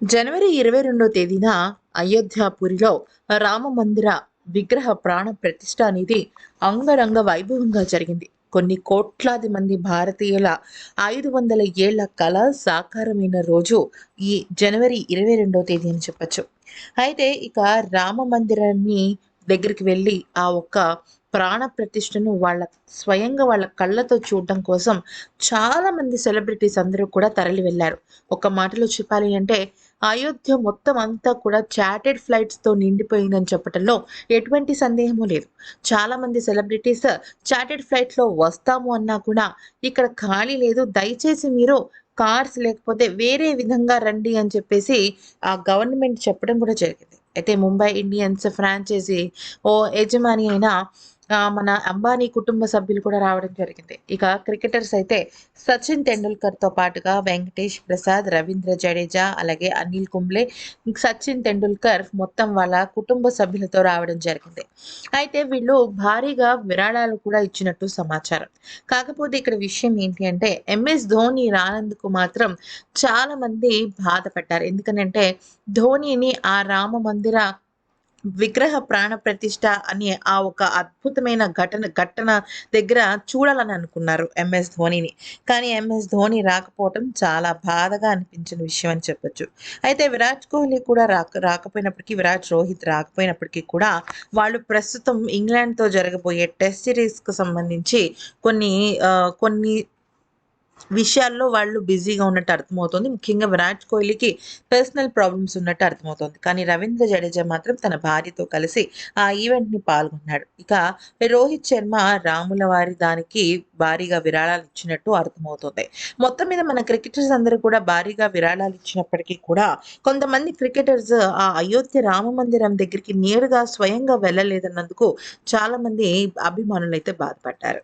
జనవరి ఇరవై రెండో తేదీన అయోధ్యాపురిలో రామ మందిర విగ్రహ ప్రాణ ప్రతిష్ట అనేది అంగరంగ వైభవంగా జరిగింది. కొన్ని కోట్లాది మంది భారతీయుల ఐదు వందల ఏళ్ళ కళ సాకారమైన రోజు ఈ జనవరి ఇరవై రెండో తేదీ అని చెప్పచ్చు. అయితే ఇక రామ మందిరాన్ని దగ్గరికి వెళ్ళి ఆ ఒక్క ప్రాణ ప్రతిష్టను వాళ్ళ స్వయంగా వాళ్ళ కళ్ళతో చూడడం కోసం చాలా మంది సెలబ్రిటీస్ అందరూ కూడా తరలి వెళ్ళారు ఒక మాటలో చెప్పాలి అంటే అయోధ్య మొత్తం అంతా కూడా చాటెడ్ ఫ్లైట్స్తో నిండిపోయిందని చెప్పడంలో ఎటువంటి సందేహము లేదు. చాలామంది సెలబ్రిటీస్ చాటెడ్ ఫ్లైట్లో వస్తాము అన్నా కూడా ఇక్కడ ఖాళీ లేదు. దయచేసి మీరు కార్స్ లేకపోతే వేరే విధంగా రండి అని చెప్పేసి ఆ గవర్నమెంట్ చెప్పడం కూడా జరిగింది. అయితే ముంబై ఇండియన్స్ ఫ్రాంచైజీ ఓ యజమాని అయిన మన అంబానీ కుటుంబ సభ్యులు కూడా రావడం జరిగింది. ఇక క్రికెటర్స్ అయితే సచిన్ తెండూల్కర్తో పాటుగా వెంకటేష్ ప్రసాద్ రవీంద్ర జడేజా అలాగే అనిల్ కుంబ్లే సచిన్ టెండూల్కర్ మొత్తం వాళ్ళ కుటుంబ సభ్యులతో రావడం జరిగింది. అయితే వీళ్ళు భారీగా విరాళాలు కూడా ఇచ్చినట్టు సమాచారం. కాకపోతే ఇక్కడ విషయం ఏంటి అంటే ఎంఎస్ ధోని రానందుకు మాత్రం చాలా మంది బాధపడ్డారు. ఎందుకనంటే ధోనిని ఆ రామ మందిర విగ్రహ ప్రాణ ప్రతిష్ట అనే ఆ ఒక అద్భుతమైన ఘటన ఘటన దగ్గర చూడాలని అనుకున్నారు ఎంఎస్ ధోనిని. కానీ ఎంఎస్ ధోని రాకపోవటం చాలా బాధగా అనిపించిన విషయం అని చెప్పొచ్చు. అయితే విరాట్ కోహ్లీ కూడా రాక రాకపోయినప్పటికీ విరాట్ రోహిత్ రాకపోయినప్పటికీ కూడా వాళ్ళు ప్రస్తుతం ఇంగ్లాండ్తో జరగబోయే టెస్ట్ సిరీస్కు సంబంధించి కొన్ని కొన్ని విషయాల్లో వాళ్ళు బిజీగా ఉన్నట్టు అర్థమవుతుంది. ముఖ్యంగా విరాట్ కోహ్లీకి పర్సనల్ ప్రాబ్లమ్స్ ఉన్నట్టు అర్థమవుతుంది. కానీ రవీంద్ర జడేజా మాత్రం తన భార్యతో కలిసి ఆ ఈవెంట్ని పాల్గొన్నాడు. ఇక రోహిత్ శర్మ రాముల వారి దానికి భారీగా విరాళాలు ఇచ్చినట్టు అర్థమవుతుంది. మొత్తం మీద మన క్రికెటర్స్ అందరూ కూడా భారీగా విరాళాలు ఇచ్చినప్పటికీ కూడా కొంతమంది క్రికెటర్స్ ఆ అయోధ్య రామ మందిరం దగ్గరికి నేరుగా స్వయంగా వెళ్ళలేదన్నందుకు చాలా మంది అభిమానులు అయితే బాధపడ్డారు.